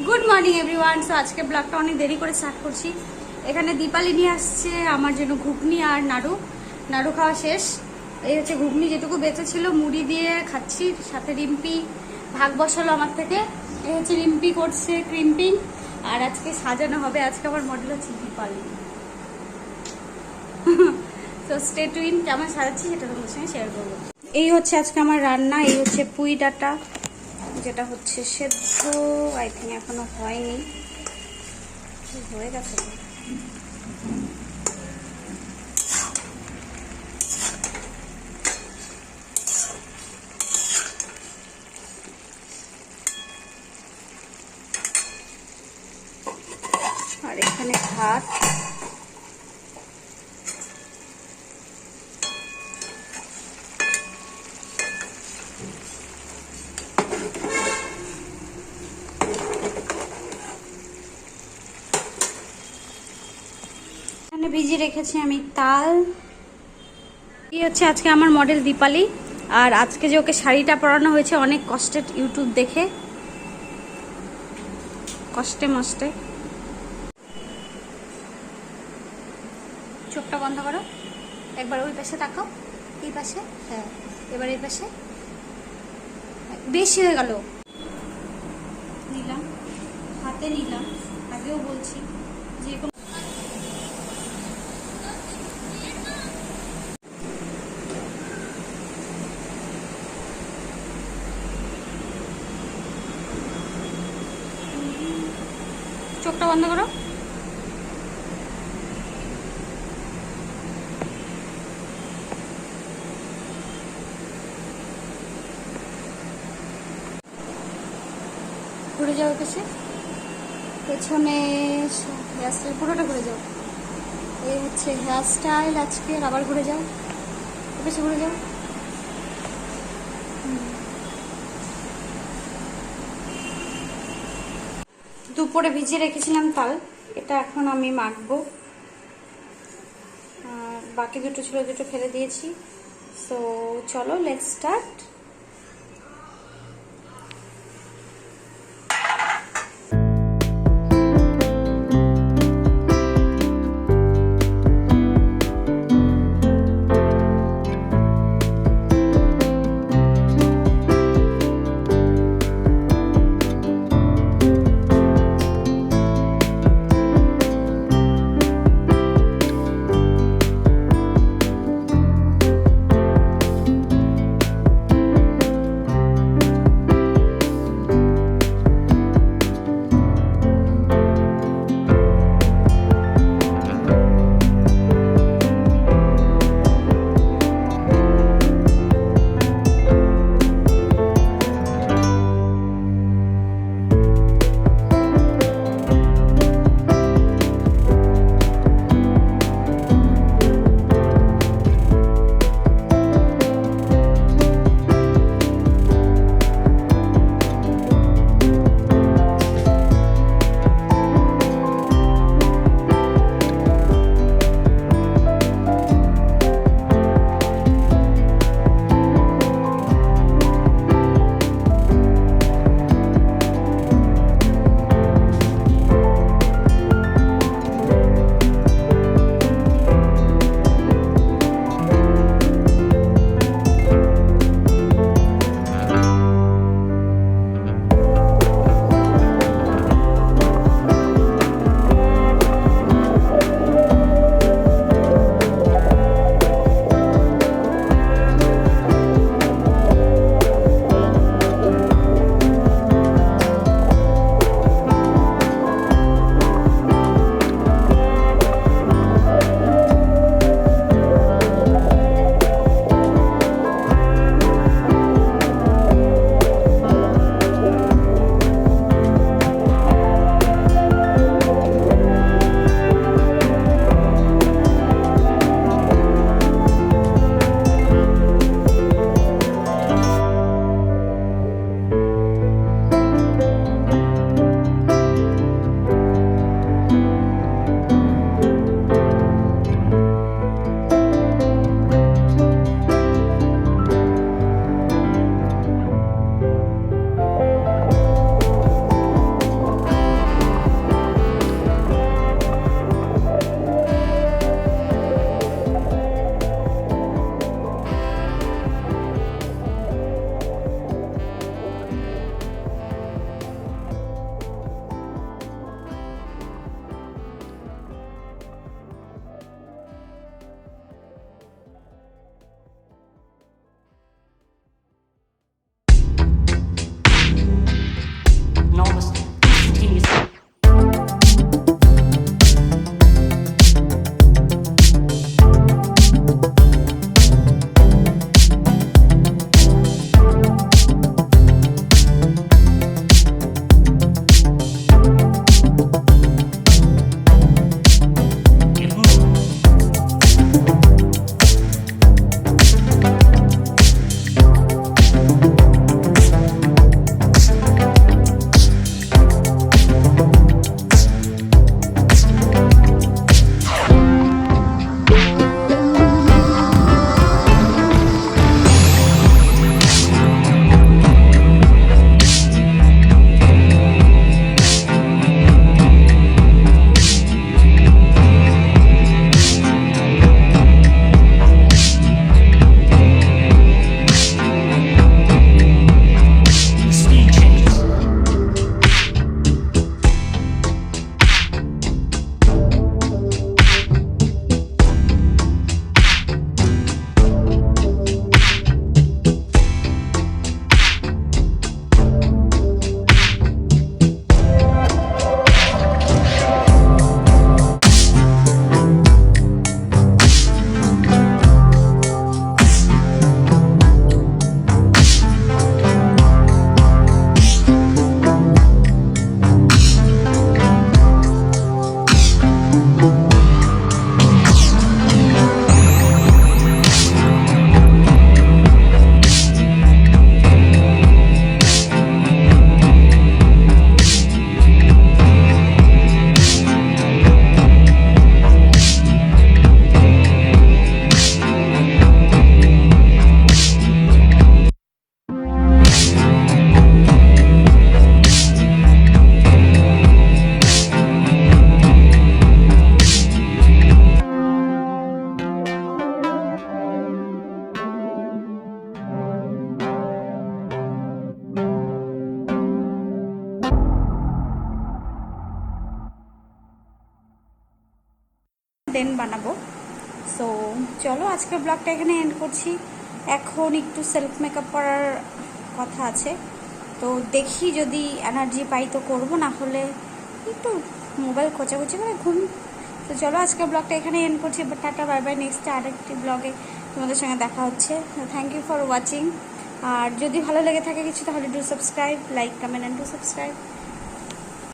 Good morning everyone so আজকে ব্লগটা অনেক দেরি করে স্টার্ট করছি। এখানে দীপালি নিয়ে আসছে, আমার জন্য ঘুগনি আর নাড়ু। নাড়ু খাওয়া শেষ। এই হচ্ছে ঘুগনি যেটুকু বেঁচে ছিল, মুড়ি দিয়ে খাচ্ছি, সাথে রিম্পি। ভাগ বসালো আমার থেকে। এই হচ্ছে রিম্পি করছে ক্রিম্পিং আর আজকে সাজানো হবে, আজকে আমার মডেল হচ্ছে দীপালি। তো স্টে টুইন কেমন সাজাচ্ছি সেটা তোমাদের সঙ্গে শেয়ার করব। এই হচ্ছে আজকে আমার রান্না, এই হচ্ছে পুঁই ডাটা। যেটা হচ্ছে সেদ্ধ আই থিঙ্ক এখনও হয়নি। হয়ে গেছে আর এখানে ভাত। এখানে ভিজিয়ে রেখেছি আমি তাল। এই হচ্ছে আজকে আমার মডেল দীপালি। আর আজকে যে ওকে শাড়িটা পরানো হয়েছে, অনেক কষ্টের ইউটিউব দেখে। কষ্টে মষ্টে। চোখটা বন্ধ করো। একবার ওই পাশে তাকাও। এই পাশে হ্যাঁ এবার এই পাশে। বেশি হয়ে গেল। নিলাম। হাতে নিলাম। আগেও বলছি যে কোনো চোখটা বন্ধ করো। ঘুরে যাও পেছে পেছনে হেয়ার স্টাইল, পুরোটা ঘুরে যাও। এই হচ্ছে হেয়ার স্টাইল আজকে, আবার ঘুরে যাও। পেছে ঘুরে যাও। দুপুরে ভিজিয়ে রেখেছিলাম তাল। এটা এখন আমি মাখবো। বাকি দুটো ছিল, দুটো ফেলে দিয়েছি। সো চলো লেট স্টার্ট দেন বানাবো। সো চলো আজকের ব্লগটা এখানে এন্ড করছি। এখন একটু সেলফ মেকআপ করার কথা আছে। তো দেখি যদি এনার্জি পাই তো করব, না হলে একটু মোবাইল খোঁচাখুচি করে ঘুম। তো চলো আজকের ব্লগটা এখানে এন্ড করছি but tata bye bye next আরেকটি ব্লগে তোমাদের সঙ্গে দেখা হচ্ছে। থ্যাংক ইউ ফর ওয়াচিং আর যদি ভালো লেগে থাকে কিছু, তাহলে do subscribe like comment and do subscribe